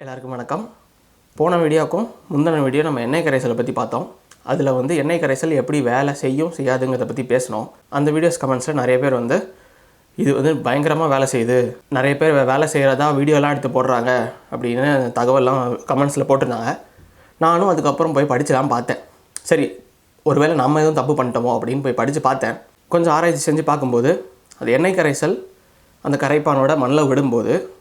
எல்லாருக்கும் வணக்கம். போன வீடியோக்கும் முந்தின வீடியோ நம்ம எண்ணெய் கரைசலை பற்றி பார்த்தோம். அதில் வந்து எண்ணெய் கரைசல் எப்படி வேலை செய்யும் செய்யாதுங்கிறத பற்றி பேசினோம். அந்த வீடியோஸ் கமெண்ட்ஸில் நிறைய பேர் வந்து இது வந்து பயங்கரமாக வேலை செய்யுது. நிறைய பேர் வே- வேலை செய்கிறதா வீடியோலாம் எடுத்து போடுறாங்க. அப்படின்னு தகவல்லாம் கமெண்ட்ஸில் போட்டிருந்தாங்க. நானும் அதுக்கப்புறம் போய் படிச்சுலாம் பார்த்தேன். சரி ஒருவேளை நம்ம எதுவும் தப்பு பண்ணிட்டோமோ அப்படின்னு போய் படித்து பார்த்தேன். கொஞ்சம் ஆராய்ச்சி செஞ்சு பார்க்கும்போது அது எண்ணெய் கரைசல் அந்த கரைப்பானோட மண்ணில் விடும்போது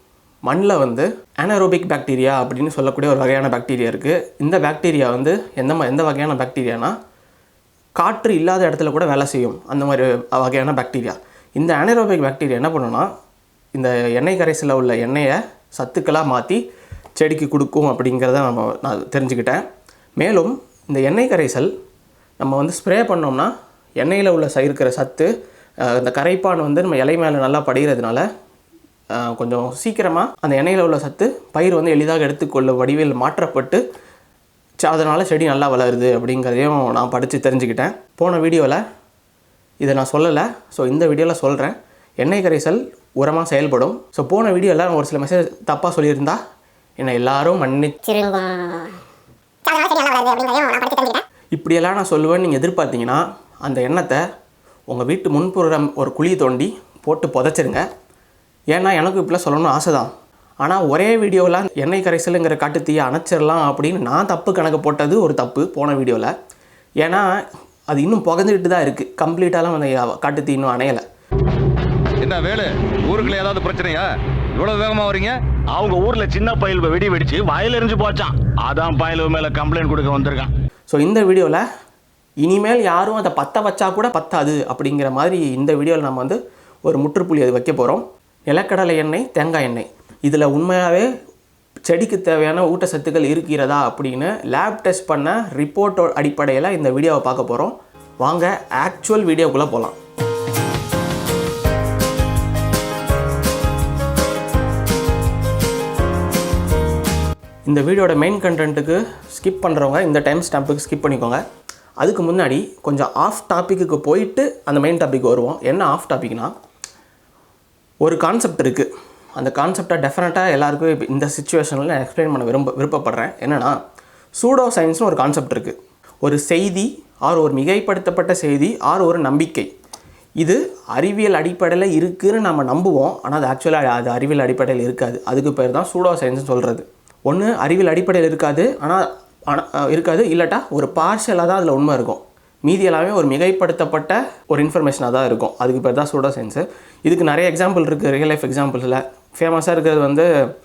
மண்ணில் வந்து அனரோபிக் பாக்டீரியா அப்படின்னு சொல்லக்கூடிய ஒரு வகையான பாக்டீரியா இருக்குது இந்த பாக்டீரியா வந்து எந்த எந்த வகையான பாக்டீரியானா காற்று இல்லாத இடத்துல கூட வேலை செய்யும். அந்த மாதிரி வகையான பாக்டீரியா இந்த அனரோபிக் பாக்டீரியா என்ன பண்ணுன்னா இந்த எண்ணெய் கரைசலில் உள்ள எண்ணெயை சத்துக்களாக மாற்றி செடிக்கு கொடுக்கும் அப்படிங்கிறத நம்ம நான் தெரிஞ்சுக்கிட்டேன். மேலும் இந்த எண்ணெய் கரைசல் நம்ம வந்து ஸ்ப்ரே பண்ணோம்னா எண்ணெயில் உள்ள இருக்கிற சத்து இந்த கரைப்பான் வந்து நம்ம இலை மேலே நல்லா படிகிறதுனால கொஞ்சம் சீக்கிரமாக அந்த எண்ணெயில் உள்ள சத்து பயிர் வந்து எளிதாக எடுத்துக்கொள்ள வடிவில் மாற்றப்பட்டு அதனால செடி நல்லா வளருது அப்படிங்கிறதையும் நான் படித்து தெரிஞ்சுக்கிட்டேன். போன வீடியோவில் இதை நான் சொல்லலை. ஸோ இந்த வீடியோவில் சொல்கிறேன் எண்ணெய் கரைசல் உரமாக செயல்படும். ஸோ போன வீடியோவில் ஒரு சில மெசேஜ் தப்பாக சொல்லியிருந்தா என்னை எல்லாரும் மன்னி இப்படியெல்லாம் நான் சொல்லுவேன்னு நீங்கள் எதிர்பார்த்தீங்கன்னா அந்த எண்ணத்தை உங்கள் வீட்டு முன்புறம் ஒரு குழி தோண்டி போட்டு புதைச்சிருங்க. ஏன்னா எனக்கு இப்படிலாம் சொல்லணும்னு ஆசை தான் ஆனால் ஒரே வீடியோவில் எண்ணெய் கரைசலுங்கிற காட்டுத்தீயை அணைச்சிடலாம் அப்படின்னு நான் தப்பு கணக்கு போட்டது ஒரு தப்பு போன வீடியோவில் ஏன்னா அது இன்னும் புகஞ்சிக்கிட்டு தான் இருக்குது கம்ப்ளீட்டாலாம் அந்த காட்டுத்தீ இன்னும் அணையலை. என்ன வேலு? ஊருக்குள்ள ஏதாவது பிரச்சனையா? இவ்வளவு வேகமா வரீங்க அவங்க ஊர்ல சின்ன பயல்வ வெடி வெடிச்சு வயல் எரிஞ்சு போச்சான் அதான் பயல்வ மேல கம்ப்ளைண்ட் கொடுக்க வந்திருக்கான். ஸோ இந்த வீடியோவில் இனிமேல் யாரும் அதை பற்ற வச்சா கூட பத்தாது அப்படிங்கிற மாதிரி இந்த வீடியோவில் நம்ம வந்து ஒரு முற்றுப்புள்ளி அது வைக்க போகிறோம் நிலக்கடலை எண்ணெய் தேங்காய் எண்ணெய். இதில் உண்மையாகவே செடிக்கு தேவையான ஊட்டச்சத்துக்கள் இருக்கிறதா அப்படின்னு லேப் டெஸ்ட் பண்ண ரிப்போர்ட்டோட அடிப்படையில் இந்த வீடியோவை பார்க்க போகிறோம் வாங்க ஆக்சுவல் வீடியோக்குள்ளே போகலாம் இந்த வீடியோட மெயின் கண்டென்ட்டுக்கு ஸ்கிப் பண்ணுறவங்க இந்த டைம் ஸ்டாம்புக்கு ஸ்கிப் பண்ணிக்கோங்க. அதுக்கு முன்னாடி கொஞ்சம் ஆஃப் டாப்பிக்கு போயிட்டு அந்த மெயின் டாபிக் வருவோம். என்ன ஆஃப் டாபிக்னா ஒரு கான்செப்ட் இருக்குது அந்த கான்செப்டை டெஃபினட்டாக எல்லாருக்கும் இந்த சுச்சுவேஷனில் நான் எக்ஸ்பிளைன் பண்ண விரும்ப விருப்பப்படுறேன். என்னென்னா சூடோ சயின்ஸ்னு ஒரு கான்செப்ட் இருக்குது ஒரு செய்தி ஆர் ஒரு மிகைப்படுத்தப்பட்ட செய்தி ஆர் ஒரு நம்பிக்கை. இது அறிவியல் அடிப்படையில் இருக்குதுன்னு நம்ம நம்புவோம். ஆனால் அது ஆக்சுவலாக அது அறிவியல் அடிப்படையில் இருக்காது. அதுக்கு பேர் தான் சூடோ சயின்ஸ்னு சொல்கிறது ஒன்று அறிவியல் அடிப்படையில் இருக்காது. ஆனால் ஆனால் இருக்காது. இல்லாட்டா ஒரு பார்ஷலாக தான் அதில் உண்மை இருக்கும். மீதி எல்லாமே ஒரு மிகைப்படுத்தப்பட்ட ஒரு இன்ஃபர்மேஷனாக தான் இருக்கும். அதுக்கு பேர் தான் சூடோ சயின்ஸு இதுக்கு நிறைய எக்ஸாம்பிள் இருக்குது ரியல் லைஃப் எக்ஸாம்பிள்ஸில் ஃபேமஸாக இருக்கிறது வந்து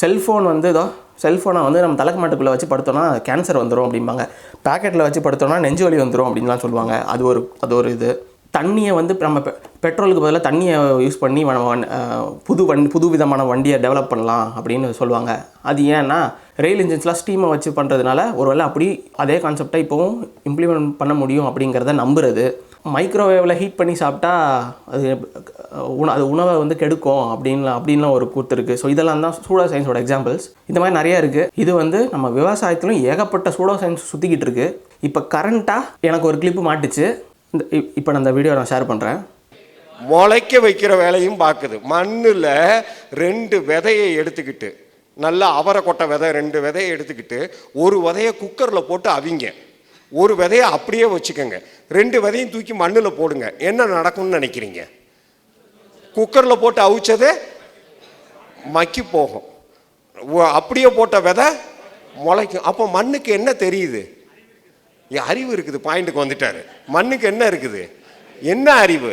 செல்ஃபோன் வந்து இதோ செல்ஃபோனை வந்து நம்ம தலைக்கு மாட்டுக்குள்ளே வச்சு படுத்தோன்னா கேன்சர் வந்துடும் அப்படிம்பாங்க. பேக்கெட்டில் வச்சு படுத்தோம்னா நெஞ்சு வலி வந்துடும் அப்படின்லாம் சொல்லுவாங்க. அது ஒரு அது ஒரு இது. தண்ணியை வந்து நம்ம பெ- பெட்ரோலுக்கு பதிலாக தண்ணியை யூஸ் பண்ணி நம்ம புது வண்டி புது விதமான வண்டியை டெவலப் பண்ணலாம் அப்படின்னு சொல்லுவாங்க. அது ஏன்னா ரயில் இன்ஜின்ஸ்லாம் ஸ்டீமை வச்சு பண்ணுறதுனால ஒருவேளை அப்படி அதே கான்செப்டை இப்போவும் இம்ப்ளிமெண்ட் பண்ண முடியும் அப்படிங்கிறத நம்புறது. மைக்ரோவேவில் ஹீட் பண்ணி சாப்பிட்டா அது உண அது உணவை வந்து கெடுக்கும் அப்படின்லாம் அப்படின்லாம் ஒரு கூத்து இருக்குது ஸோ இதெல்லாம் தான் சூடோ சயின்ஸோட எக்ஸாம்பிள்ஸ் இந்த மாதிரி நிறைய இருக்குது இது வந்து நம்ம விவசாயத்திலும் ஏகப்பட்ட சூடோ சயின்ஸ் சுற்றிக்கிட்டு இருக்கு. இப்போ கரண்ட்டாக எனக்கு ஒரு கிளிப்பு மாட்டுச்சு. இந்த இப்போ நான் அந்த வீடியோ நான் ஷேர் பண்ணுறேன் முளைக்க வைக்கிற வேலையும் பார்க்குது மண்ணில் ரெண்டு விதையை எடுத்துக்கிட்டு நல்லா அவரை கொட்டை விதை ரெண்டு விதையை எடுத்துக்கிட்டு ஒரு விதையை குக்கரில் போட்டு அவிங்க. ஒரு விதையை அப்படியே வச்சுக்கோங்க. ரெண்டு விதையும் தூக்கி மண்ணில் போடுங்க. என்ன நடக்கும்னு நினைக்கிறீங்க? குக்கரில் போட்டு அவிச்சது மக்கி போகும். அப்படியே போட்ட விதை முளைக்கும். அப்போ மண்ணுக்கு என்ன தெரியுது? என் அறிவு இருக்குது. பாயிண்ட்டுக்கு வந்துட்டாரு. மண்ணுக்கு என்ன இருக்குது? என்ன அறிவு?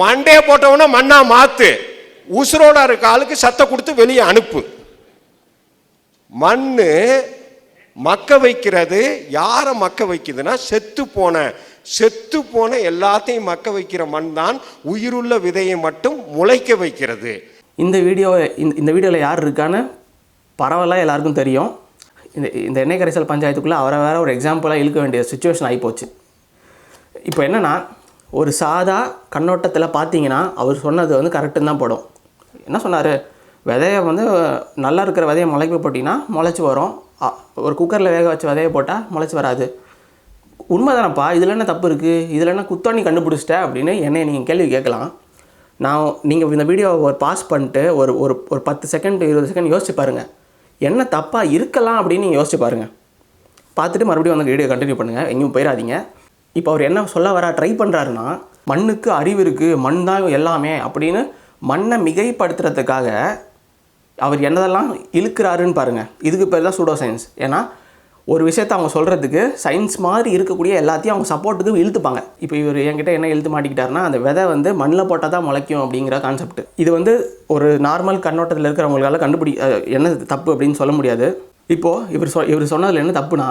மண்டே போட்டவன மண்ணா மாத்து. உசுரோட இருக்க ஆளுக்கு சத்த கொடுத்து வெளியே அனுப்பு. மண்ணு மக்க வைக்கிறது யாரை மக்க வைக்குதுன்னா செத்து போன செத்து போன எல்லாத்தையும் மக்க வைக்கிற மண் தான் உயிருள்ள விதையை மட்டும் முளைக்க வைக்கிறது. இந்த வீடியோ இந்த இந்த வீடியோவில் யார் இருக்கான்னு பரவாயில்ல எல்லாருக்கும் தெரியும். இந்த இந்த எண்ணெய் கரைசல் பஞ்சாயத்துக்குள்ளே அவரை வேற ஒரு எக்ஸாம்பிளாக இழுக்க வேண்டிய சுச்சுவேஷன் ஆகிப்போச்சு இப்போ என்னென்னா ஒரு சாதா கண்ணோட்டத்தில் பார்த்தீங்கன்னா அவர் சொன்னது வந்து கரெக்டுன்னு தான் படும். என்ன சொன்னார்? விதைய வந்து நல்லா இருக்கிற விதையை முளைக்க போட்டிங்கன்னா முளைச்சி வரும். ஒரு குக்கரில் வேக வச்சு விதைய போட்டால் முளைச்சி வராது. உண்மைதானப்பா இதில் என்ன தப்பு இருக்குது இதில் என்ன குத்தம் நீ கண்டுபிடிச்சிட்ட? அப்படின்னு என்னை நீங்கள் கேள்வி கேட்கலாம். நான் நீங்கள் இந்த வீடியோவை ஒரு பாஸ் பண்ணிட்டு ஒரு ஒரு ஒரு பத்து செகண்ட் இருபது செகண்ட் யோசிச்சு பாருங்கள் என்ன தப்பாக இருக்கலாம் அப்படின்னு நீங்கள் யோசிச்சு பாருங்கள் பார்த்துட்டு மறுபடியும் வந்து வீடியோ கண்டினியூ பண்ணுங்கள் எங்கேயும் போயிடாதீங்க. இப்போ அவர் என்ன சொல்ல வர ட்ரை பண்ணுறாருன்னா மண்ணுக்கு அறிவு இருக்குது மண் தான் எல்லாமே அப்படின்னு மண்ணை மிகைப்படுத்துறதுக்காக அவர் என்னதெல்லாம் இழுக்கிறாருன்னு பாருங்கள் இதுக்கு பேர் தான் சூடோ சயின்ஸ் ஏன்னா ஒரு விஷயத்தை அவங்க சொல்கிறதுக்கு சயின்ஸ் மாதிரி இருக்கக்கூடிய எல்லாத்தையும் அவங்க சப்போர்ட்டுக்கு இழுத்துப்பாங்க. இப்போ இவர் என்கிட்ட என்ன இழுத்து மாட்டிக்கிட்டாருன்னா அந்த விதை வந்து மண்ணில் போட்டால் தான் முளைக்கும் அப்படிங்கிற கான்செப்ட் இது வந்து ஒரு நார்மல் கண்ணோட்டத்தில் இருக்கிறவங்களால கண்டுபிடி என்ன தப்பு அப்படின்னு சொல்ல முடியாது. இப்போது இவர் சொ இவர் சொன்னதில் என்ன தப்புனா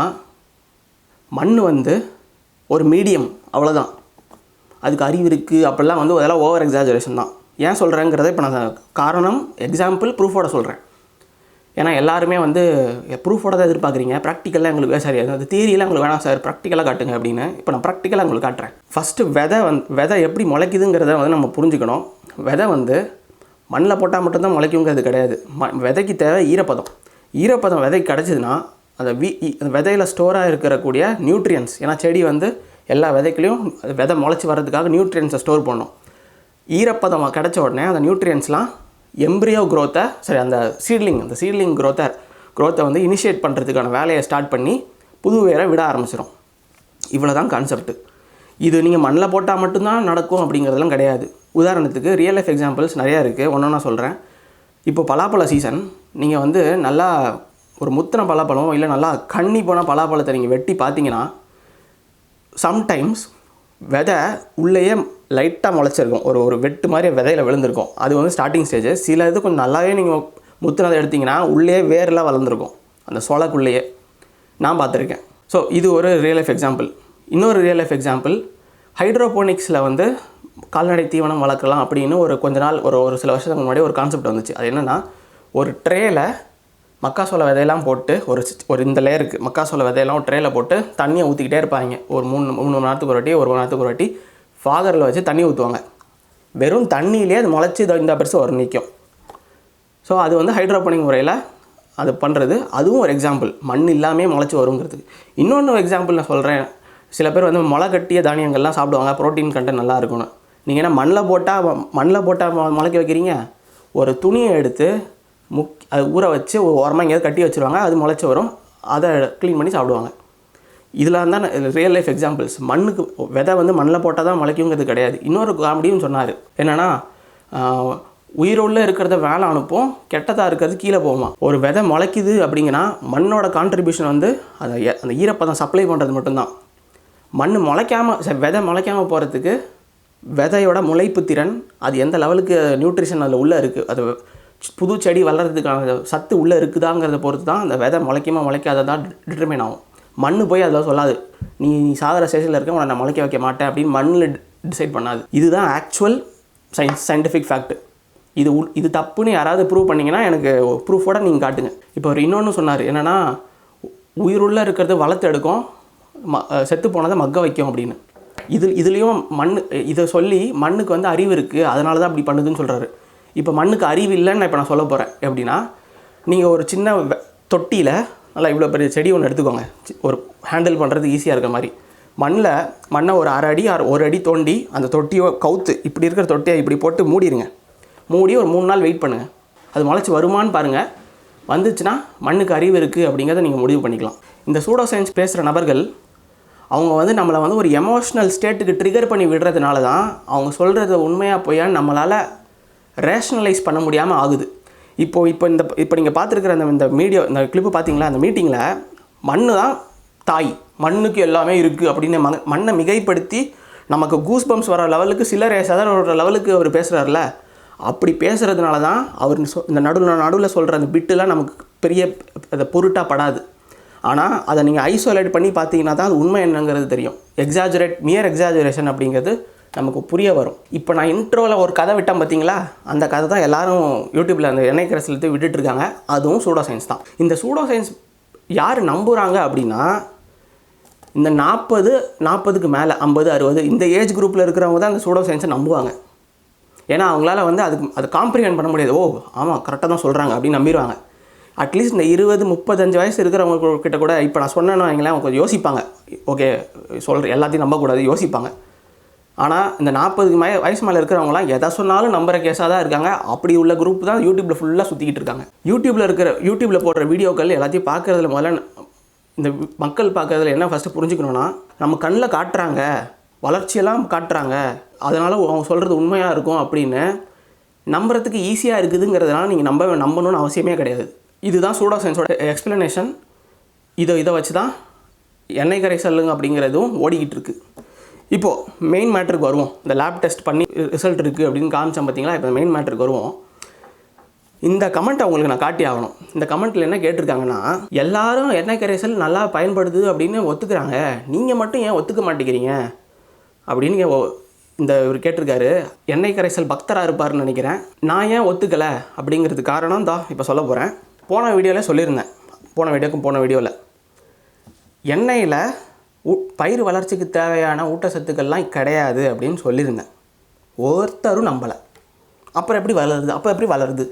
மண் வந்து ஒரு மீடியம் அவ்வளோதான் அதுக்கு அறிவு இருக்குது அப்படிலாம் வந்து அதெல்லாம் ஓவர் எக்ஸாஜரேஷன் தான். ஏன் சொல்கிறேங்கிறத இப்போ நான் காரணம் எக்ஸாம்பிள் ப்ரூஃபோட சொல்கிறேன் ஏன்னா எல்லாருமே வந்து ப்ரூஃபோட தான் எதிர்பார்க்குறீங்க. ப்ராக்டிக்கலாக எங்களுக்கு சாரி அந்த தியரியெல்லாம் உங்களுக்கு வேணாம் சார். ப்ராக்டிக்கலாக காட்டுங்க அப்படின்னு இப்போ நான் ப்ராக்டிக்கலாக உங்களுக்கு காட்டுறேன். ஃபஸ்ட்டு விதை வந் விதை எப்படி முளைக்குதுங்கிறத வந்து நம்ம புரிஞ்சுக்கணும். விதை வந்து மண்ணில் போட்டால் மட்டும்தான் முளைக்குங்கிறது கிடையாது. ம விதைக்கு தேவை ஈரப்பதம். ஈரப்பதம் விதைக்கு கிடச்சிதுன்னா அந்த வி அந்த விதையில் ஸ்டோராக இருக்கக்கூடிய நியூட்ரியன்ஸ் ஏன்னா செடி வந்து எல்லா விதைக்குலையும் விதை முளைச்சி வர்றதுக்காக நியூட்ரியன்ஸை ஸ்டோர் பண்ணும் ஈரப்பதம் கிடைச்ச உடனே அந்த நியூட்ரியன்ஸ்லாம் எம்ப்ரியோ க்ரோத்தை சரி அந்த சீட்லிங் அந்த சீட்லிங் க்ரோத்தை க்ரோத்தை வந்து இனிஷியேட் பண்ணுறதுக்கான வேலையை ஸ்டார்ட் பண்ணி புது வேரை விட ஆரம்பிச்சிடும் இவ்வளோ தான் கான்செப்ட் இது நீங்கள் மண்ணில் போட்டால் மட்டும்தான் நடக்கும் அப்படிங்கிறதெல்லாம் கிடையாது. உதாரணத்துக்கு ரியல் லைஃப் எக்ஸாம்பிள்ஸ் நிறையா இருக்குது ஒன்று நான் சொல்கிறேன் இப்போ பலாப்பழ சீசன் நீங்கள் வந்து நல்லா ஒரு முத்தின பலாப்பழம் இல்லை நல்லா கண்ணி போன பலாப்பழத்தை நீங்கள் வெட்டி பார்த்தீங்கன்னா சம்டைம்ஸ் விதை உள்ளேயே லைட்டாக முளைச்சிருக்கும். ஒரு ஒரு வெட்டு மாதிரி விதையில விழுந்திருக்கும். அது வந்து ஸ்டார்டிங் ஸ்டேஜ் சில இது கொஞ்சம் நல்லாவே நீங்கள் முத்துனதை எடுத்திங்கன்னா உள்ளே வேர்லாம் வளர்ந்துருக்கும். அந்த சோளக்குள்ளேயே நான் பார்த்துருக்கேன். ஸோ இது ஒரு ரியல் லைஃப் எக்ஸாம்பிள் இன்னொரு ரியல் லைஃப் எக்ஸாம்பிள் ஹைட்ரோபோனிக்ஸில் வந்து கால்நடை தீவனம் வளர்க்கலாம் அப்படின்னு ஒரு கொஞ்ச நாள் ஒரு ஒரு சில வருஷத்துக்கு முன்னாடி ஒரு கான்செப்ட் வந்துச்சு. அது என்னென்னா ஒரு ட்ரேயில் மக்காசோள விதையெல்லாம் போட்டு ஒரு ஒரு இந்த லேயருக்கு மக்காசோள விதையெல்லாம் ஒரு ட்ரேயில் போட்டு தண்ணியை ஊற்றிக்கிட்டே இருப்பாங்க. ஒரு மூணு மூணு மணி நேரத்துக்கு ஒரு வாட்டி ஒரு மணி நேரத்துக்கு ஒரு வாட்டி. ஃபாதரில் வச்சு தண்ணி ஊற்றுவாங்க. வெறும் தண்ணியிலே அது முளைச்சி இந்த பெருசு ஒரு நிற்கும். ஸோ அது வந்து ஹைட்ரோபோனிக் முறையில் அது பண்ணுறது அதுவும் ஒரு எக்ஸாம்பிள் மண் இல்லாமல் முளைச்சி வருங்கிறதுக்கு. இன்னொன்று எக்ஸாம்பிள் நான் சொல்கிறேன் சில பேர் வந்து முளை கட்டிய தானியங்கள்லாம் சாப்பிடுவாங்க. ப்ரோட்டீன் கண்டென்ட் நல்லா இருக்கணும் நீங்கள் என்ன மண்ணில் போட்டால் மண்ணில் போட்டால் முளைக்க வைக்கிறீங்க? ஒரு துணியை எடுத்து முக் அது ஊற வச்சு ஒரு ஓரமாக எங்கேயாவது கட்டி வச்சுருவாங்க. அது முளைச்சி வரும். அதை க்ளீன் பண்ணி சாப்பிடுவாங்க. இதெல்லாம் தான் ரியல் லைஃப் எக்ஸாம்பிள்ஸ் மண்ணுக்கு விதை வந்து மண்ணில் போட்டால் தான் முளைக்குங்கிறது கிடையாது. இன்னொரு காமெடியும் சொன்னார். என்னென்னா உயிரோடு இருக்கிறத வேலை அனுப்பும் கெட்டதாக இருக்கிறது கீழே போகுமா? ஒரு விதை முளைக்குது அப்படிங்கன்னா மண்ணோட கான்ட்ரிபியூஷன் வந்து அதை அந்த ஈரப்பதம் சப்ளை பண்ணுறது மட்டும்தான். மண் முளைக்காமல் விதை முளைக்காமல் போகிறதுக்கு விதையோட முளைப்பு திறன் அது எந்த லெவலுக்கு நியூட்ரிஷன் அதில் உள்ளே இருக்குது அது புது செடி வளர்கிறதுக்கான சத்து உள்ளே இருக்குதாங்கிறத பொறுத்து தான் அந்த விதை முளைக்குமா தான் டிட்டர்மைன் ஆகும். மண் போய் அதில் சொல்லாது. நீ நீ சாகிற ஸ்டேஷனில் இருக்க உன்னை நான் முளைக்க வைக்க மாட்டேன் அப்படின்னு மண்ணில் டிசைட் பண்ணாது. இதுதான் ஆக்சுவல் சயின்ஸ் சயின்டிஃபிக் ஃபேக்ட் இது உள் இது தப்புன்னு யாராவது ப்ரூவ் பண்ணீங்கன்னா எனக்கு ப்ரூஃபோட நீங்கள் காட்டுங்க. இப்போ அவர் இன்னொன்று சொன்னார். என்னென்னா உயிருள்ள இருக்கிறது வளர்த்து எடுக்கும் ம செத்து போனதை மக்க வைக்கும் அப்படின்னு. இது இதுலேயும் மண் இதை சொல்லி மண்ணுக்கு வந்து அறிவு இருக்குது அதனால தான் அப்படி பண்ணுதுன்னு சொல்கிறாரு இப்போ மண்ணுக்கு அறிவு இல்லைன்னு நான் இப்போ நான் சொல்ல போகிறேன் எப்படின்னா நீங்கள் ஒரு சின்ன தொட்டியில் நல்லா இவ்வளோ பெரிய செடி ஒன்று எடுத்துக்கோங்க. ஒரு ஹேண்டில் பண்ணுறது ஈஸியாக இருக்கிற மாதிரி. மண்ணில் மண்ணை ஒரு அரை அடி அரை- ஒரு அடி தோண்டி அந்த தொட்டியோ கவுத்து இப்படி இருக்கிற தொட்டியை இப்படி போட்டு மூடிடுங்க மூடி ஒரு மூணு நாள் வெயிட் பண்ணுங்கள் அது முளைச்சி வருமான்னு பாருங்கள் வந்துச்சுன்னா மண்ணுக்கு அறிவு இருக்குது அப்படிங்கிறத நீங்கள் முடிவு பண்ணிக்கலாம். இந்த சூடோ சயின்ஸ் பேசுகிற நபர்கள் அவங்க வந்து நம்மளை வந்து ஒரு எமோஷ்னல் ஸ்டேட்டுக்கு ட்ரிகர் பண்ணி விடுறதுனால தான் அவங்க சொல்கிறத உண்மையாக பொய்யான்னு நம்மளால் ரேஷ்னலைஸ் பண்ண முடியாமல் ஆகுது. இப்போது இப்போ இந்த இப்போ நீங்கள் பார்த்துருக்குற அந்த இந்த மீடியோ இந்த கிளிப்பு பார்த்தீங்களா? அந்த மீட்டிங்கில் மண் தான் தாய். மண்ணுக்கு எல்லாமே இருக்குது அப்படின்னு மண் மண்ணை மிகைப்படுத்தி நமக்கு கூஸ் பம்ப்ஸ் வர லெவலுக்கு சில ரேசாதான் லெவலுக்கு அவர் பேசுகிறாருல அப்படி பேசுகிறதுனால தான் அவர் சொ இந்த நடுவில் நடுவில் சொல்கிற அந்த பிட்டுலாம் நமக்கு பெரிய அதை பொருட்டாக படாது ஆனால் அதை நீங்கள் ஐசோலேட் பண்ணி பார்த்தீங்கன்னா தான் அது உண்மை என்னங்கிறது தெரியும். எக்ஸாஜுரேட் மியர் எக்ஸாஜுரேஷன் அப்படிங்கிறது நமக்கு புரிய வரும். இப்போ நான் இன்ட்ரோவில் ஒரு கதை விட்டேன் பார்த்தீங்களா? அந்த கதை தான் எல்லாரும் யூடியூப்பில் அந்த எண்ணெய் கிரஸ்லேருந்து விட்டுட்டு இருக்காங்க அதுவும் சூடோ சயின்ஸ் தான். இந்த சூடோ சயின்ஸ் யார் நம்புகிறாங்க அப்படின்னா இந்த நாற்பது நாற்பதுக்கு மேலே ஐம்பது அறுபது இந்த ஏஜ் குரூப்பில் இருக்கிறவங்க தான் இந்த சூடோ சயின்ஸை நம்புவாங்க. ஏன்னா அவங்களால வந்து அதுக்கு அது காம்ப்ரிஹெண்ட் பண்ண முடியாது. ஓ ஆமாம் கரெக்டாக தான் சொல்கிறாங்க அப்படின்னு நம்பிடுவாங்க. அட்லீஸ்ட் இந்த இருபது முப்பத்தஞ்சு வயசு இருக்கிறவங்க கிட்ட கூட இப்போ நான் சொன்னேன்னு வைங்களேன் அவங்க கொஞ்சம் யோசிப்பாங்க. ஓகே சொல்கிற எல்லாத்தையும் நம்பக்கூடாது யோசிப்பாங்க. ஆனால் இந்த நாற்பதுக்கு மே வயசு மேலே இருக்கிறவங்களாம் எதை சொன்னாலும் நம்புற கேஸாக தான் இருக்காங்க. அப்படி உள்ள குரூப் தான் யூடியூப்பில் ஃபுல்லாக சுற்றிக்கிட்டு இருக்காங்க. யூடியூப்பில் இருக்கிற யூடியூப்பில் போடுற வீடியோக்கள் எல்லாத்தையும் பார்க்குறதுல முதல்ல இந்த மக்கள் பார்க்குறதுல என்ன ஃபஸ்ட்டு புரிஞ்சுக்கணுன்னா நம்ம கண்ணில் காட்டுறாங்க. வளர்ச்சியெல்லாம் காட்டுறாங்க. அதனால் அவங்க சொல்கிறது உண்மையாக இருக்கும் அப்படின்னு நம்புறதுக்கு ஈஸியாக இருக்குதுங்கிறதுனால நீங்கள் நம்ப நம்பணும்னு அவசியமே கிடையாது. இதுதான் சூடோ சயின்ஸோட எக்ஸ்ப்ளனேஷன் இதை இதை வச்சு தான் எண்ணெய் கரைசல்லுங்க அப்படிங்கிறதும் ஓடிக்கிட்டு இருக்குது இப்போது மெயின் மேட்ருக்கு வருவோம். இந்த லேப் டெஸ்ட் பண்ணி ரிசல்ட் இருக்குது அப்படின்னு காமிச்சோம் பார்த்தீங்களா? இப்போ மெயின் மேட்ருக்கு வருவோம். இந்த கமெண்ட்டை அவங்களுக்கு நான் காட்டி ஆகணும். இந்த கமெண்ட்டில் என்ன கேட்டிருக்காங்கன்னா எல்லாரும் எண்ணெய் கரைசல் நல்லா பயன்படுது அப்படின்னு ஒத்துக்கிறாங்க. நீங்கள் மட்டும் ஏன் ஒத்துக்க மாட்டேங்கிறீங்க? அப்படின்னு இந்த இவர் கேட்டிருக்காரு. எண்ணெய் கரைசல் பக்தராக இருப்பார்னு நினைக்கிறேன். நான் ஏன் ஒத்துக்கலை? அப்படிங்கிறது காரணம் தான் இப்போ சொல்ல போகிறேன் போன வீடியோவில் சொல்லியிருந்தேன். போன வீடியோக்கும் போன வீடியோவில் எண்ணெயில் பயிர் வளர்ச்சிக்கு தேவையான ஊட்டச்சத்துக்கள்லாம் கிடையாது அப்படின்னு சொல்லியிருந்தேன் ஒருத்தரும் நம்பலை. அப்புறம் எப்படி வளருது? அப்போ எப்படி வளருது?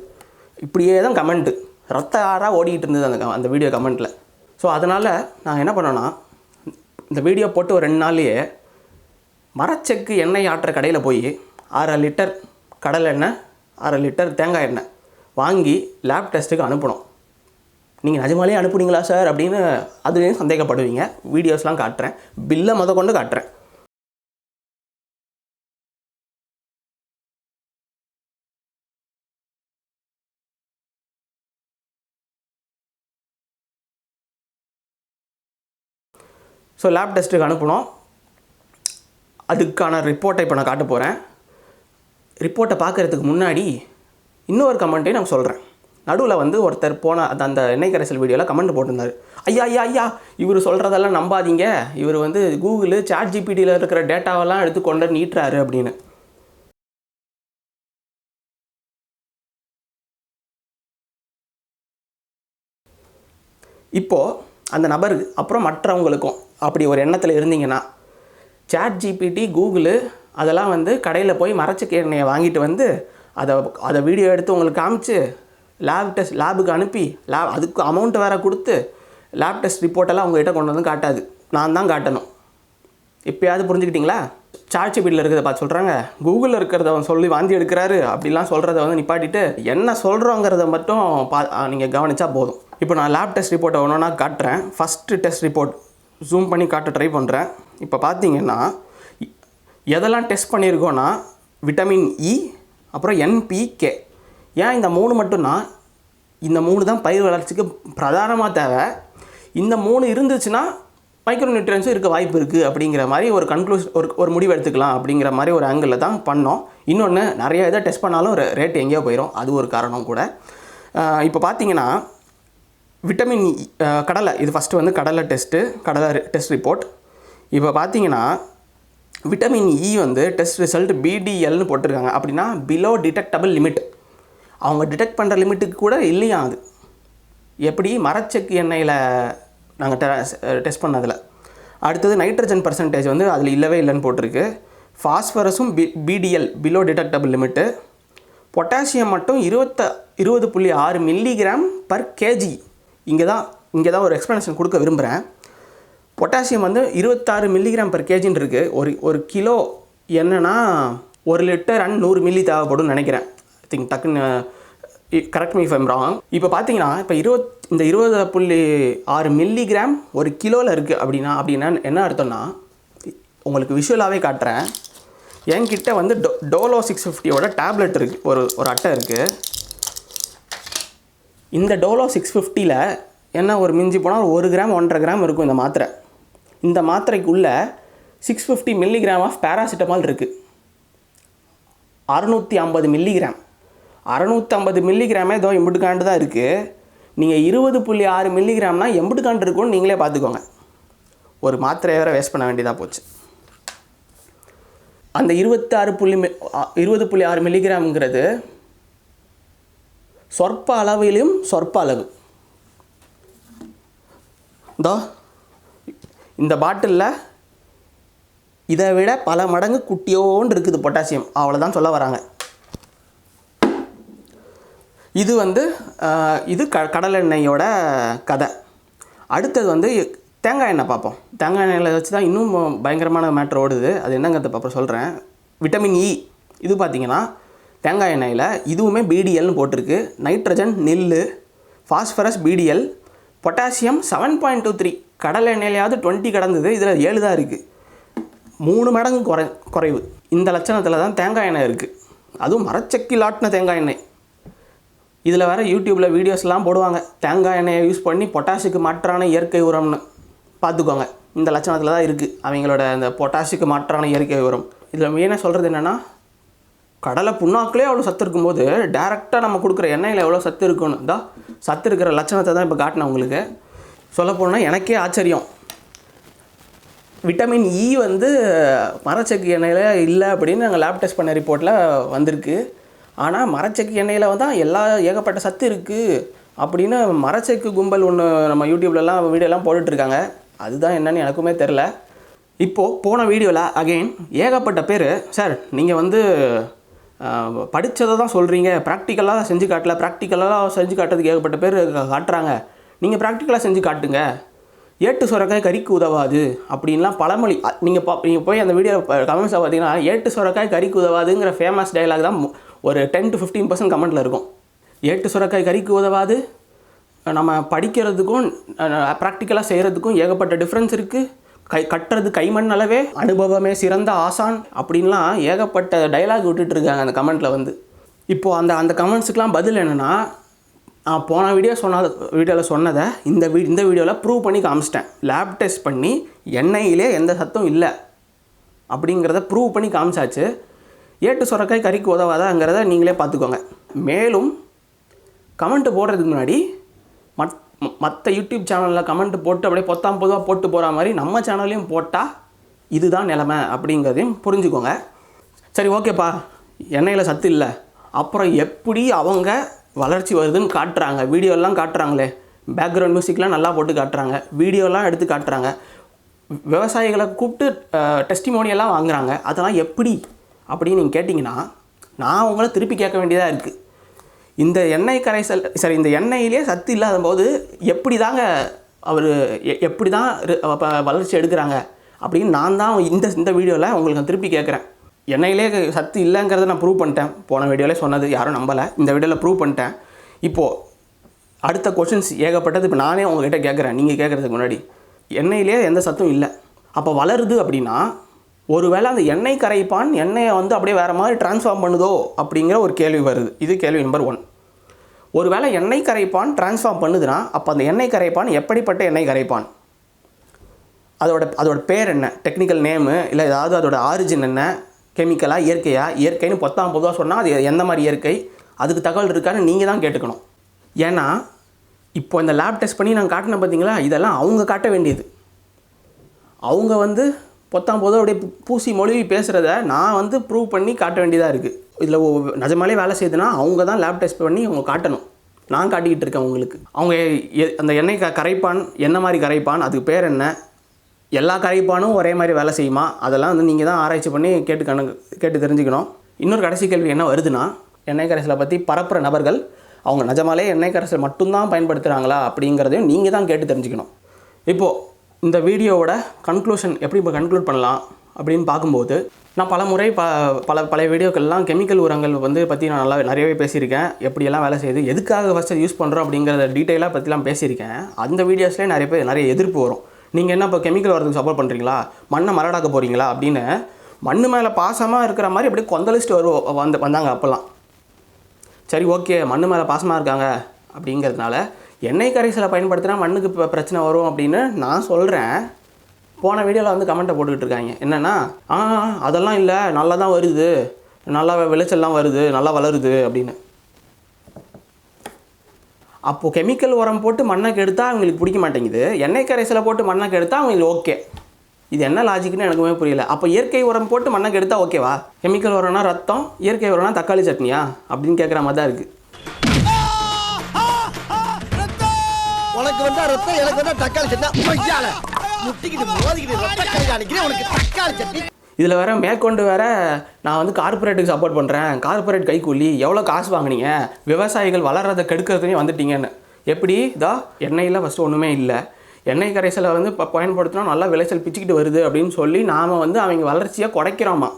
இப்படியே தான் கமெண்ட்டு ரத்த ஆறாக ஓடிக்கிட்டு இருந்தது அந்த க- அந்த வீடியோ கமெண்ட்டில் ஸோ அதனால் நாங்கள் என்ன பண்ணோன்னா இந்த வீடியோ போட்டு ஒரு ரெண்டு நாள்லேயே மரச்செக்கு எண்ணெய் ஆட்டுற கடையில் போய் அரை லிட்டர் கடலை எண்ணெய் அரை லிட்டர் தேங்காய் எண்ணெய் வாங்கி லேப் டெஸ்ட்டுக்கு அனுப்பணும் நீங்கள் நிஜமாலே அனுப்புனீங்களா சார் அப்படின்னு அதுலேயும் சந்தேகப்படுவீங்க. வீடியோஸ்லாம் காட்டுறேன். பில்லை முத கொண்டு காட்டுறேன். ஸோ லேப் டெஸ்ட்டுக்கு அனுப்பணும் அதுக்கான ரிப்போர்ட்டை இப்போ நான் காட்ட போகிறேன் ரிப்போர்ட்டை பார்க்குறதுக்கு முன்னாடி இன்னொரு கமெண்ட்டையும் நான் சொல்கிறேன் நடுவில் வந்து ஒருத்தர் போன அந்த அந்த எண்ணெய் கரைசல் வீடியோவில் கமெண்ட் போட்டிருந்தார். ஐயா ஐயா ஐயா இவர் சொல்கிறதெல்லாம் நம்பாதீங்க. இவர் வந்து கூகுள் சாட் ஜிபிடியில் இருக்கிற டேட்டாவெல்லாம் எடுத்து கொண்டு நீட்டுறாரு அப்படின்னு. இப்போது அந்த நபருக்கு அப்புறம் மற்றவங்களுக்கும் அப்படி ஒரு எண்ணத்தில் இருந்தீங்கன்னா சாட் ஜிபிடி கூகுளு அதெல்லாம் வந்து கடையில் போய் மரச்சக்கு எண்ணெயை வாங்கிட்டு வந்து அதை அதை வீடியோ எடுத்து உங்களுக்கு காமிச்சு லேப் டெஸ்ட் லேபுக்கு அனுப்பி லேப் அதுக்கு அமௌண்ட் வேறு கொடுத்து லேப் டெஸ்ட் ரிப்போர்ட்டெல்லாம் உங்கள்கிட்ட கொண்டு வந்து காட்டாது. நான் தான் காட்டணும். இப்போயாவது புரிஞ்சுக்கிட்டீங்களா? சார்ஜ் பீட்டில் இருக்கிறத பார்த்து சொல்கிறாங்க கூகுளில் இருக்கிறத அவன் சொல்லி வாந்தி எடுக்கிறாரு. அப்படிலாம் சொல்கிறத வந்து நிப்பாட்டிட்டு என்ன சொல்கிறோங்கிறத மட்டும் பா நீங்கள் கவனித்தா போதும். இப்போ நான் லேப் டெஸ்ட் ரிப்போர்ட்டை ஒன்றா காட்டுறேன். ஃபஸ்ட்டு டெஸ்ட் ரிப்போர்ட் ஜூம் பண்ணி காட்ட ட்ரை பண்ணுறேன் இப்போ பார்த்தீங்கன்னா எதெல்லாம் டெஸ்ட் பண்ணியிருக்கோன்னா விட்டமின் இ e, அப்புறம் என்பிகே ஏன் இந்த மூணு மட்டும்னா இந்த மூணு தான் பயிர் வளர்ச்சிக்கு பிரதானமாக தேவை. இந்த மூணு இருந்துச்சுன்னா மைக்ரோ நியூட்ரியன்ஸும் இருக்க வாய்ப்பு இருக்குது அப்படிங்கிற மாதிரி ஒரு கன்க்ளூஸ் ஒரு ஒரு முடிவு எடுத்துக்கலாம் அப்படிங்கிற மாதிரி ஒரு ஆங்கிளில் தான் பண்ணோம். இன்னொன்று நிறைய இதை டெஸ்ட் பண்ணாலும் ரேட் எங்கேயோ போயிடும் அது ஒரு காரணம் கூட. இப்போ பார்த்தீங்கன்னா விட்டமின் e, கடலை. இது ஃபஸ்ட்டு வந்து கடலை டெஸ்ட்டு கடலை டெஸ்ட் ரிப்போர்ட் இப்போ பார்த்தீங்கன்னா விட்டமின் இ e வந்து டெஸ்ட் ரிசல்ட் பிடிஎல்னு போட்டிருக்காங்க. அப்படின்னா பிலோ டிடெக்டபிள் லிமிட் அவங்க டிடெக்ட் பண்ணுற லிமிட்டுக்கு கூட இல்லையா அது? எப்படி? மரச்செக்கு எண்ணெயில் நாங்கள் டெஸ்ட் பண்ணதில். அடுத்தது நைட்ரஜன் பர்சன்டேஜ் வந்து அதில் இல்லவே இல்லைன்னு போட்டிருக்கு. ஃபாஸ்பரஸும் P BDL below detectable limit potassium மட்டும் இருபத்த இருபது புள்ளி ஆறு மில்லிகிராம் பர் கேஜி இங்கே தான் இங்கே தான் ஒரு எக்ஸ்ப்ளனேஷன் கொடுக்க விரும்புகிறேன் பொட்டாசியம் வந்து இருபத்தாறு மில்லிகிராம் பர் கேஜின்னு இருக்குது ஒரு ஒரு கிலோ என்னென்னா ஒரு லிட்டர் அண்ட் நூறு மில்லி தேவைப்படும்னு நினைக்கிறேன். திங்க் டக்குன்னு கரெக்ட் மீ ஃபைம் ராங் இப்போ பார்த்தீங்கன்னா இப்போ இருபத் இந்த இருபது புள்ளி ஆறு மில்லிகிராம் ஒரு கிலோவில் இருக்குது அப்படின்னா அப்படின்னா என்ன அர்த்தம்னா உங்களுக்கு விஷுவலாகவே காட்டுறேன். என்கிட்ட வந்து டோ டோலோ சிக்ஸ் ஃபிஃப்டியோட டேப்லெட் இருக்குது ஒரு ஒரு அட்டை இருக்குது இந்த டோலோ சிக்ஸ் ஃபிஃப்டியில் என்ன ஒரு மிஞ்சி போனால் ஒரு ஒரு கிராம் ஒன்றரை கிராம் இருக்கும் இந்த மாத்திரை. இந்த மாத்திரைக்குள்ளே six fifty milligram of paracetamol இருக்குது அறுநூற்றி ஐம்பது மில்லிகிராம் அறநூற்றம்பது மில்லிகிராமே இதோ எம்புட்டுக்காண்டு தான் இருக்குது நீங்கள் இருபது புள்ளி ஆறு மில்லிகிராம்னா எம்புட்டுக்காண்டு இருக்கும்னு நீங்களே பார்த்துக்கோங்க. ஒரு மாத்திரையை வேறு வேஸ்ட் பண்ண வேண்டியதாக போச்சு. அந்த இருபத்தாறு புள்ளி மி- இருபது புள்ளி ஆறு மில்லிகிராம்ங்கிறது சொற்ப அளவிலும் சொற்ப அளவு இதோ இந்த பாட்டிலில் இதை விட பல மடங்கு குட்டியோன்னு இருக்குது பொட்டாசியம். அவ்வளோதான் சொல்ல வராங்க. இது வந்து இது க கடலெண்ணெயோட கதை. அடுத்தது வந்து தேங்காய் எண்ணெய் பார்ப்போம். தேங்காய் எண்ணெயில் வச்சு தான் இன்னும் பயங்கரமான மேட்ரு ஓடுது. அது என்னங்கிறது அப்புறம் சொல்கிறேன் விட்டமின் இ e, இது பார்த்தீங்கன்னா தேங்காய் எண்ணெயில் இதுவுமே பிடிஎல்னு போட்டிருக்கு. Nitrogen nil phosphorus BDL potassium seven point two three கடல் எண்ணெயிலையாவது டுவெண்ட்டி கடந்தது இதில் ஏழு தான் இருக்குது மூணு மடங்கு குறை குறைவு. இந்த லட்சணத்தில் தான் தேங்காய் எண்ணெய் இருக்குது அதுவும் மரச்சக்கில் லாட்டின தேங்காய் எண்ணெய். இதில் வேறு யூடியூப்பில் வீடியோஸ்லாம் போடுவாங்க. தேங்காய் எண்ணெயை யூஸ் பண்ணி பொட்டாஷுக்கு மாற்றான இயற்கை உரம்னு பார்த்துக்கோங்க. இந்த லட்சணத்தில் தான் இருக்குது அவங்களோட அந்த பொட்டாஷுக்கு மாற்றான இயற்கை உரம். இதில் மெயினாக சொல்கிறது என்னென்னா கடலை புண்ணாக்குலேயே அவ்வளோ சத்து இருக்கும்போது டேரெக்டாக நம்ம கொடுக்குற எண்ணெயில் எவ்வளோ சத்து இருக்குன்னு தான் சத்து இருக்கிற லட்சணத்தை தான் இப்போ காட்டினேன் உங்களுக்கு. சொல்லப்போனால் எனக்கே ஆச்சரியம். விட்டமின் இ e வந்து மரச்செக்கு எண்ணெயில் இல்லை அப்படின்னு நாங்கள் லேப் டெஸ்ட் பண்ண ரிப்போர்ட்டில் வந்திருக்கு. ஆனால் மரச்செக்கு எண்ணெயில் வந்து எல்லா ஏகப்பட்ட சத்து இருக்குது அப்படின்னு மரச்செக்கு கும்பல் ஒன்று நம்ம யூடியூப்லலாம் வீடியோலாம் போட்டுட்ருக்காங்க. அதுதான் என்னன்னு எனக்குமே தெரில இப்போது போன வீடியோவில் அகைன் ஏகப்பட்ட பேர் சார் நீங்கள் வந்து படித்ததை தான் சொல்கிறீங்க ப்ராக்டிக்கலாக செஞ்சு காட்டல. ப்ராக்டிக்கலாக செஞ்சு காட்டுறதுக்கு ஏகப்பட்ட பேர் காட்டுறாங்க. நீங்கள் ப்ராக்டிக்கலாக செஞ்சு காட்டுங்க. ஏட்டு சுரக்காய் கறிக்கு உதவாது அப்படின்லாம் பழமொழி. நீங்கள் பா நீங்கள் போய் அந்த வீடியோ கமெண்ட்ஸை பார்த்தீங்கன்னா ஏட்டு சுரக்காய் கறிக்கு உதவாதுங்கிற ஃபேமஸ் டைலாக் தான் ஒரு டென் டு ஃபிஃப்டீன் பர்சன்ட் கமெண்ட்டில் இருக்கும். ஏட்டு சுரக்காய் கறிக்கு உதவாது. நம்ம படிக்கிறதுக்கும் ப்ராக்டிக்கலாக செய்கிறதுக்கும் ஏகப்பட்ட டிஃப்ரென்ஸ் இருக்குது கை கட்டுறது கைமண் அளவே அனுபவமே சிறந்த ஆசான் அப்படின்லாம் ஏகப்பட்ட டயலாக் விட்டுட்டு இருக்காங்க அந்த கமெண்ட்டில் வந்து. இப்போது அந்த அந்த கமெண்ட்ஸுக்கெலாம் பதில் என்னென்னா நான் போன வீடியோ சொன்னது வீடியோவில் சொன்னதை இந்த வீ இந்த வீடியோவில் ப்ரூவ் பண்ணி காமிச்சிட்டேன். லேப் டெஸ்ட் பண்ணி எண்ணெயிலே எந்த சத்தும் இல்லை. அப்படிங்கிறத ப்ரூவ் பண்ணி காமிச்சாச்சு. ஏட்டு சுரக்காய் கறிக்கு உதவாதாங்கிறத நீங்களே பார்த்துக்கோங்க. மேலும் கமெண்ட் போடுறதுக்கு முன்னாடி மத் மற்ற யூடியூப் சேனலில் கமெண்ட் போட்டு அப்படியே பொத்தாம் பொதுவாக போட்டு போகிற மாதிரி நம்ம சேனல்லையும் போட்டால் இதுதான் நிலமை அப்படிங்கிறதையும் புரிஞ்சுக்கோங்க. சரி ஓகேப்பா. எண்ணெயில் சத்து இல்லை. அப்புறம் எப்படி அவங்க வளர்ச்சி வருதுன்னு காட்டுறாங்க. வீடியோலாம் காட்டுறாங்களே. பேக்ரவுண்ட் மியூசிக்லாம் நல்லா போட்டு காட்டுறாங்க. வீடியோலாம் எடுத்து காட்டுறாங்க. விவசாயிகளை கூப்பிட்டு டெஸ்டிமோனியெல்லாம் வாங்குறாங்க. அதெல்லாம் எப்படி அப்படின்னு நீங்கள் கேட்டிங்கன்னா நான் உங்களை திருப்பி கேட்க வேண்டியதாக இருக்குது இந்த எண்ணெய் கரைசல் சரி இந்த எண்ணெயிலே சத்து இல்லாத போது எப்படி தாங்க அவர் எப்படி தான் வளர்ச்சி எடுக்கிறாங்க அப்படின்னு நான் தான் இந்த இந்த வீடியோவில் உங்களுக்கு நான் திருப்பி கேட்குறேன். எண்ணெயிலே சத்து இல்லைங்கிறத நான் ப்ரூவ் பண்ணிட்டேன். போன வீடியோவில் சொன்னது யாரும் நம்பலை. இந்த வீடியோவில் ப்ரூவ் பண்ணிட்டேன். இப்போது அடுத்த கொஷின்ஸ் ஏகப்பட்டது இப்போ நானே உங்ககிட்ட கேட்குறேன். நீங்கள் கேட்குறதுக்கு முன்னாடி. எண்ணெயிலே எந்த சத்தும் இல்லை. அப்போ வளருது அப்படின்னா ஒருவேளை அந்த எண்ணெய் கரைப்பான் எண்ணெயை வந்து அப்படியே வேறு மாதிரி ட்ரான்ஸ்ஃபார்ம் பண்ணுதோ அப்படிங்கிற ஒரு கேள்வி வருது. இது கேள்வி நம்பர் ஒன் ஒருவேளை எண்ணெய் கரைப்பான் ட்ரான்ஸ்ஃபார்ம் பண்ணுதுன்னா அப்போ அந்த எண்ணெய் கரைப்பான் எப்படிப்பட்ட எண்ணெய் கரைப்பான்? அதோட அதோட பேர் என்ன? டெக்னிக்கல் நேமு இல்லை ஏதாவது அதோட ஆரிஜின் என்ன? கெமிக்கலாக இயற்கையாக இயற்கைன்னு பொத்தாம் பொதுவாக சொன்னால் அது எந்த மாதிரி இயற்கை? அதுக்கு தகவல் இருக்கான்னு நீங்கள் தான் கேட்டுக்கணும். ஏன்னா இப்போ இந்த லேப் டெஸ்ட் பண்ணி நாங்கள் காட்டினேன் பார்த்தீங்களா இதெல்லாம் அவங்க காட்ட வேண்டியது. அவங்க வந்து பொத்தாம் போதும் அப்படியே பூசி மொழி பேசுகிறத நான் வந்து ப்ரூவ் பண்ணி காட்ட வேண்டியதாக இருக்குது இதில் நிஜமாலே வேலை செய்யுதுன்னா அவங்க தான் லேப் டெஸ்ட் பண்ணி அவங்க காட்டணும். நான் காட்டிக்கிட்டு இருக்கேன் உங்களுக்கு அவங்க அந்த எண்ணெய் க கரைப்பான் என்ன மாதிரி கரைப்பான் அதுக்கு பேர் என்ன? எல்லா கரைப்பானும் ஒரே மாதிரி வேலை செய்யுமா? அதெல்லாம் வந்து நீங்கள் தான் ஆராய்ச்சி பண்ணி கேட்டு கணக்கு கேட்டு தெரிஞ்சுக்கணும். இன்னொரு கடைசி கேள்வி என்ன வருதுன்னா எண்ணெய் கரைசலை பற்றி பரப்புகிற நபர்கள் அவங்க நிஜமாலே எண்ணெய் கரைசல் மட்டும்தான் பயன்படுத்துகிறாங்களா அப்படிங்கிறதையும் நீங்கள் தான் கேட்டு தெரிஞ்சுக்கணும். இப்போது இந்த வீடியோவோட கன்க்ளூஷன் எப்படி இப்போ கன்க்ளூட் பண்ணலாம் அப்படின்னு பார்க்கும்போது நான் பல முறை ப பல பழைய வீடியோக்கள்லாம் கெமிக்கல் உரங்கள் வந்து பற்றி நான் நல்லா நிறையவே பேசியிருக்கேன். எப்படியெல்லாம் வேலை செய்யுது எதுக்காக ஃபஸ்ட்டு யூஸ் பண்ணுறோம் அப்படிங்கிறத டீட்டெயிலாக பற்றிலாம் பேசியிருக்கேன். அந்த வீடியோஸ்லேயே நிறைய பேர் நிறைய எதிர்ப்பு வரும். நீங்கள் என்ன இப்போ கெமிக்கல் வரதுக்கு சப்போர்ட் பண்ணுறீங்களா மண்ணை மரடாக்க போகிறீங்களா அப்படின்னு மண்ணு மேலே பாசமாக இருக்கிற மாதிரி அப்படியே கொந்தளிச்சுட்டு வருவோம் வந்து வந்தாங்க அப்போல்லாம் சரி ஓகே மண் மேலே பாசமாக இருக்காங்க அப்படிங்கிறதுனால எண்ணெய் கரைசலை பயன்படுத்தினா மண்ணுக்கு இப்போ பிரச்சனை வரும் அப்படின்னு நான் சொல்கிறேன் போன வீடியோவில் வந்து கமெண்ட்டை போட்டுக்கிட்டு இருக்காங்க. என்னென்னா ஆ அதெல்லாம் இல்லை நல்லா தான் வருது. நல்லா விளைச்சல்லாம் வருது நல்லா வளருது அப்படின்னு. அப்போது கெமிக்கல் உரம் போட்டு மண்ணை கெடுத்தால் அவங்களுக்கு பிடிக்க மாட்டேங்குது. எண்ணெய் கரைசலை போட்டு மண்ணை கெடுத்தால் அவங்களுக்கு ஓகே இது என்ன லாஜிக்னு எனக்குமே புரியல. அப்போ இயற்கை உரம் போட்டு மண்ணை கெடுத்தால் ஓகேவா கெமிக்கல் உரம்னா ரத்தம் இயற்கை உரம்னா தக்காளி சட்னியா? அப்படின்னு கேட்குற மாதிரி தான் இருக்குது ரத்தம் எனக்கு வந்தா தக்காளி சட்னி பொய்யால. முட்டிக்கிட்டு மோதிக்கிட்டு ரத்த கை அடிக்கிறேன் உனக்கு தக்காளி சட்னி. இதில் வேற மேற்கொண்டு வேற நான் வந்து கார்ப்பரேட்டுக்கு சப்போர்ட் பண்ணுறேன் கார்ப்பரேட் கைக்கூலி எவ்வளோ காசு வாங்குனீங்க? விவசாயிகள் வளர்றதை கெடுக்கிறதுனே வந்துட்டீங்கன்னு. எப்படி? இதா எண்ணெயில் ஃபஸ்ட்டு ஒன்றுமே இல்லை. எண்ணெய் கரைசலை வந்து இப்போ பயன்படுத்தினா நல்லா விளைச்சல் பிச்சுக்கிட்டு வருது அப்படின்னு சொல்லி நாம் வந்து அவங்க வளர்ச்சியை குறைக்கிறோமா?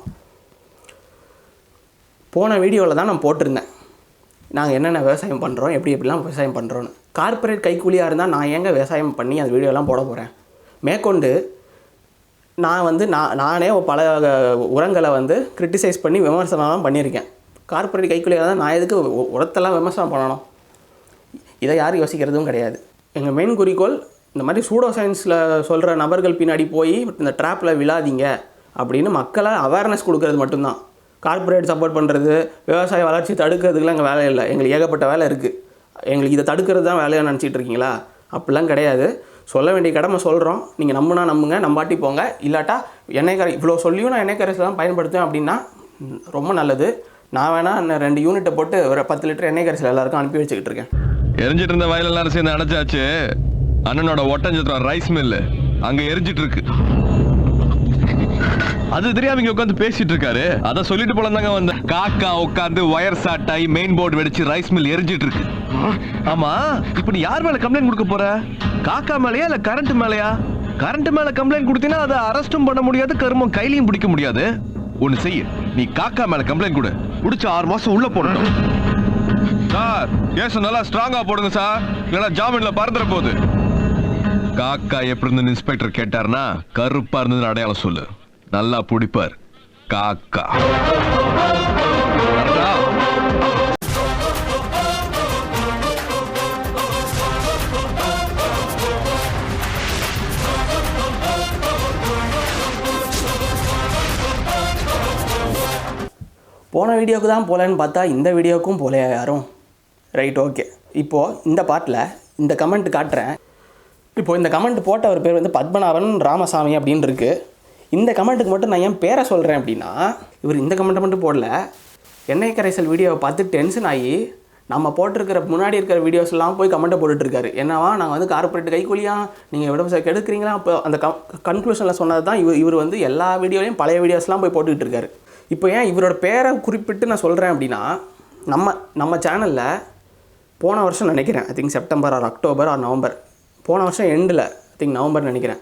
போன வீடியோவில் தான் நான் போட்டிருந்தேன். நாங்கள் என்னென்ன விவசாயம் பண்ணுறோம் எப்படி எப்படிலாம் விவசாயம் பண்ணுறோன்னு கார்ப்பரேட் கைக்கூலியாக இருந்தால் நான் ஏங்க விவசாயம் பண்ணி அந்த வீடியோலாம் போட போகிறேன் மேற்கொண்டு நான் வந்து நான் நானே பல உரங்களை வந்து கிரிட்டிசைஸ் பண்ணி விமர்சனம்லாம் பண்ணியிருக்கேன். கார்ப்பரேட் கைக்கூலியாக தான் நான் எதுக்கு உரத்தெல்லாம் விமர்சனம் பண்ணணும்? இதை யாரும் யோசிக்கிறதும் கிடையாது. எங்கள் மெயின் குறிக்கோள் இந்த மாதிரி சூடோ சயின்ஸில் சொல்கிற நபர்கள் பின்னாடி போய் இந்த ட்ராப்பில் விழாதீங்க அப்படின்னு மக்களை அவேர்னஸ் கொடுக்கறது மட்டும்தான். கார்ப்பரேட் சப்போர்ட் பண்ணுறது விவசாய வளர்ச்சி தடுக்கிறதுக்குலாம் எங்கள் வேலை இல்லை. எங்களுக்கு ஏகப்பட்ட வேலை இருக்குது எங்களுக்கு இதை தடுக்கிறது தான் வேலையாக நினச்சிட்டு இருக்கீங்களா? அப்படிலாம் கிடையாது. சொல்ல வேண்டிய கடமை சொல்கிறோம் நீங்கள் நம்புனா நம்புங்க நம்பாட்டி போங்க. இல்லாட்டா எண்ணெய் கரை இவ்வளோ சொல்லியும் நான் எண்ணெய் கரைசல் தான் பயன்படுத்துவேன் அப்படின்னா ரொம்ப நல்லது. நான் வேணால் இன்னும் ரெண்டு யூனிட்டை போட்டு ஒரு பத்து லிட்டர் எண்ணெய் கரைசல் எல்லாருக்கும் அனுப்பி வச்சுக்கிட்டு இருக்கேன். எரிஞ்சிட்டு இருந்த வயல் எல்லாரும் சேர்ந்து அடைச்சாச்சு அண்ணனோட ஒட்டஞ்சத்திரம் ரைஸ் மில்லு அங்கே எரிஞ்சிட்டு இருக்கு. அது தெரியாம இங்க உட்காந்து பேசிட்டு இருக்காரு. அத சொல்லிட்டு போல தாங்க வந்த. காக்கா உட்காந்து ஒயர் சாட்டாய் மெயின் போர்டு வெடிச்சு ரைஸ் மில் எரிஞ்சிட்டு இருக்கு. ஆமா இப்ப நீ யார் மேல கம்ப்ளைண்ட் கொடுக்க போற? காக்கா மேலயா இல்ல கரண்ட் மேலயா? கரண்ட் மேல கம்ப்ளைண்ட் கொடுத்தீங்கன்னா அதை அரெஸ்டும் பண்ண முடியாது கருமம் கையிலையும் பிடிக்க முடியாது. ஒண்ணு செய்ய. நீ காக்கா மேல கம்ப்ளைண்ட் கொடு. புடிச்சு ஆறு மாசம் உள்ள போடணும் சார் கேஸ் நல்லா ஸ்ட்ராங்கா போடுங்க சார். இல்லைன்னா ஜாமீன்ல பறந்துட போகுது காக்கா எப்படி இருந்து இன்ஸ்பெக்டர் கேட்டார்னா கருப்பா இருந்ததுன்னு அடையாளம் சொல்லு. நல்லா பிடிப்பார். காக்கா. போன வீடியோவுக்கு தான் போகலன்னு பார்த்தா இந்த வீடியோக்கும் போகலையா யாரும்? ரைட் ஓகே இப்போது இந்த பாட்டில் இந்த கமெண்ட் காட்டுறேன். இப்போது இந்த கமெண்ட் போட்டவர் பேர் வந்து பத்மநாபன் ராமசாமி அப்படின்னு இருக்குது இந்த கமெண்ட்டுக்கு மட்டும் நான் ஏன் பேரை சொல்கிறேன் அப்படின்னா இவர் இந்த கமெண்ட்டை மட்டும் போடல. எண்ணெய் கரைசல் வீடியோவை பார்த்து டென்ஷன் ஆகி நம்ம போட்டிருக்கிற முன்னாடி இருக்கிற வீடியோஸ்லாம் போய் கமெண்ட்டை போட்டுட்ருக்காரு. என்னவா நாங்கள் வந்து கார்பரேட் கைக்கூலியா நீங்கள் விவசாயம் கெடுக்குறீங்களா? அப்போ அந்த க கன்க்ளூஷனில் சொன்னது தான் இவர் இவர் வந்து எல்லா வீடியோலையும் பழைய வீடியோஸ்லாம் போய் போட்டுக்கிட்டு இருக்காரு இப்போ ஏன் இவரோட பேரை குறிப்பிட்டு நான் சொல்கிறேன் அப்படின்னா நம்ம நம்ம சேனலில் போன வருஷம் நினைக்கிறேன். I think September or October or November போன வருஷம் எண்டில் ஐ திங்க் நவம்பர் நினைக்கிறேன்.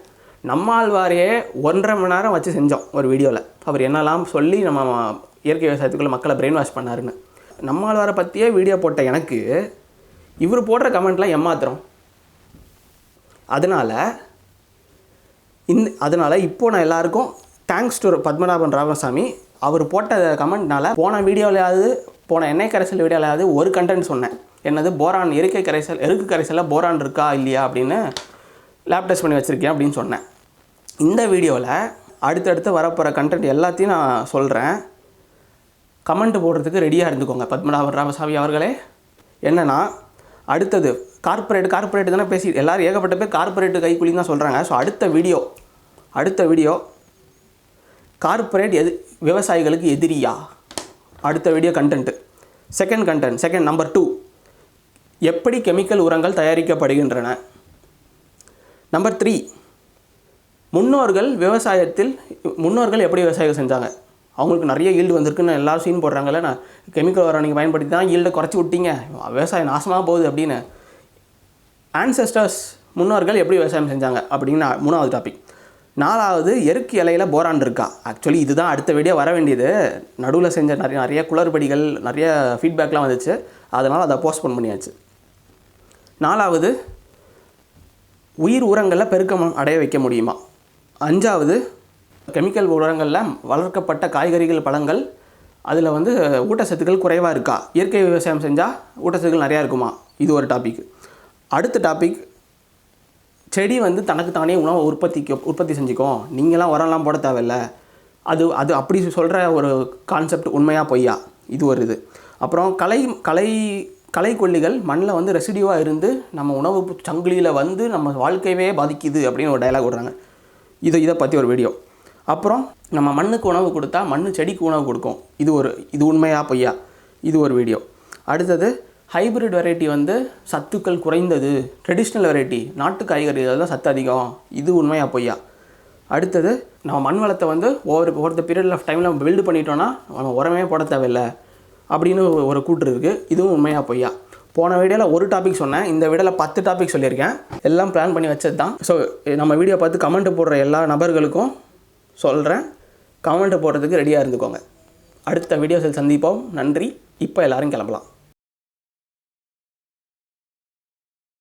நம்மாழ்வாரையே ஒன்றரை மணி நேரம் வச்சு செஞ்சோம் ஒரு வீடியோவில் அவர் என்னெல்லாம் சொல்லி நம்ம இயற்கை விவசாயத்துக்குள்ளே மக்களை பிரெயின் வாஷ் பண்ணாருன்னு. நம்மாழ்வாரை பற்றியே வீடியோ போட்ட எனக்கு இவர் போடுற கமெண்ட்லாம் ஏமாத்திரம் அதனால் இந்த அதனால் இப்போது நான் எல்லாருக்கும் தேங்க்ஸ் டு பத்மநாபன் ராமசாமி. அவர் போட்ட கமெண்ட்னால் போன வீடியோலையாவது போன எண்ணெய் கரைசல் வீடியோவிலையாவது ஒரு கண்டென்ட் சொன்னேன். என்னது போரான் இயற்கை கரைசல் எருக்கு கரைசலில் போரான் இருக்கா இல்லையா அப்படின்னு லேப் டெஸ்ட் பண்ணி வச்சுருக்கேன் அப்படின்னு சொன்னேன். இந்த வீடியோவில் அடுத்தடுத்து வரப்போகிற கண்டென்ட் எல்லாத்தையும் நான் சொல்கிறேன். கமெண்ட் போடுறதுக்கு ரெடியாக இருந்துக்கோங்க பத்மநாபன் ராமசாமி அவர்களே. என்னென்னா அடுத்தது கார்ப்பரேட் கார்ப்பரேட் தானே பேசி எல்லோரும் ஏகப்பட்ட பேர் கார்ப்பரேட்டு கைக்கூலின்னு தான் சொல்கிறாங்க ஸோ அடுத்த வீடியோ அடுத்த வீடியோ கார்ப்பரேட் எது விவசாயிகளுக்கு எதிரியா? அடுத்த video content second content second number two எப்படி கெமிக்கல் உரங்கள் தயாரிக்கப்படுகின்றன? நம்பர் த்ரீ முன்னோர்கள் விவசாயத்தில் முன்னோர்கள் எப்படி விவசாயம் செஞ்சாங்க? அவங்களுக்கு நிறைய ஈல்டு வந்திருக்குன்னு எல்லாரும் சீன் போடுறாங்கல்ல நான் கெமிக்கல் உரம் நீங்கள் பயன்படுத்தி தான் ஈல்டை குறைச்சி விட்டீங்க. விவசாயம் நாசமாக போகுது அப்படின்னு. ஆன்செஸ்டர்ஸ் முன்னோர்கள் எப்படி விவசாயம் செஞ்சாங்க அப்படின்னு மூணாவது டாபிக் நாலாவது எருக்கு இலையில் போரான் இருக்கா? ஆக்சுவலி இதுதான் அடுத்த வீடியோ வர வேண்டியது. நடுவில் செஞ்ச நிறைய நிறைய குளறுபடிகள் நிறைய ஃபீட்பேக்லாம் வந்துச்சு. அதனால் அதை போஸ்ட்போன் பண்ணியாச்சு. நாலாவது உயிர் உரங்களில் பெருக்கம் அடைய வைக்க முடியுமா? அஞ்சாவது கெமிக்கல் உரங்களில் வளர்க்கப்பட்ட காய்கறிகள் பழங்கள் அதில் வந்து ஊட்டச்சத்துக்கள் குறைவாக இருக்கா? இயற்கை விவசாயம் செஞ்சால் ஊட்டச்சத்துக்கள் நிறையா இருக்குமா? இது ஒரு டாபிக் அடுத்த டாபிக் செடி வந்து தனக்கு தானே உணவை உற்பத்திக்கு உற்பத்தி செஞ்சுக்கும். நீங்களாம் உரம்லாம் போட தேவையில்ல. அது அது அப்படி சொல்கிற ஒரு கான்செப்ட் உண்மையாக பொய்யா? இது ஒரு இது. அப்புறம் கலை கலை கலைக்கொல்லிகள் மண்ணில் வந்து ரெசிடியூவாக இருந்து நம்ம உணவு சங்கிலியில் வந்து நம்ம வாழ்க்கையவே பாதிக்குது அப்படின்னு ஒரு டைலாக் விடுறாங்க. இது இதை பற்றி ஒரு வீடியோ அப்புறம் நம்ம மண்ணுக்கு உணவு கொடுத்தா மண் செடிக்கு உணவு கொடுக்கும். இது ஒரு இது உண்மையா பொய்யா? இது ஒரு வீடியோ அடுத்தது ஹைபிரிட் வெரைட்டி வந்து சத்துக்கள் குறைந்தது. ட்ரெடிஷ்னல் வெரைட்டி நாட்டு காய்கறிகள் தான் சத்து அதிகம். இது உண்மையாக பொய்யா? அடுத்தது நம்ம மண் வளத்தை வந்து ஒவ்வொரு ஒவ்வொரு பீரியட் ஆஃப் டைமில் நம்ம பில்டு பண்ணிட்டோன்னா நம்ம உரமே போட தேவையில்லை. அப்படின்னு ஒரு கூற்று இருக்குது இதுவும் உண்மையா பொய்யா? போன வீடியோவில் ஒரு டாபிக் சொன்னேன். இந்த வீடியோவில் பத்து டாபிக் சொல்லியிருக்கேன். எல்லாம் பிளான் பண்ணி வச்சது தான் ஸோ நம்ம வீடியோ பார்த்து கமெண்ட் போடுற எல்லா நபர்களுக்கும் சொல்கிறேன் கமெண்ட் போடுறதுக்கு ரெடியாக இருந்துக்கோங்க. அடுத்த வீடியோஸில் சந்திப்போம். நன்றி. இப்போ எல்லோரும் கிளம்பலாம்.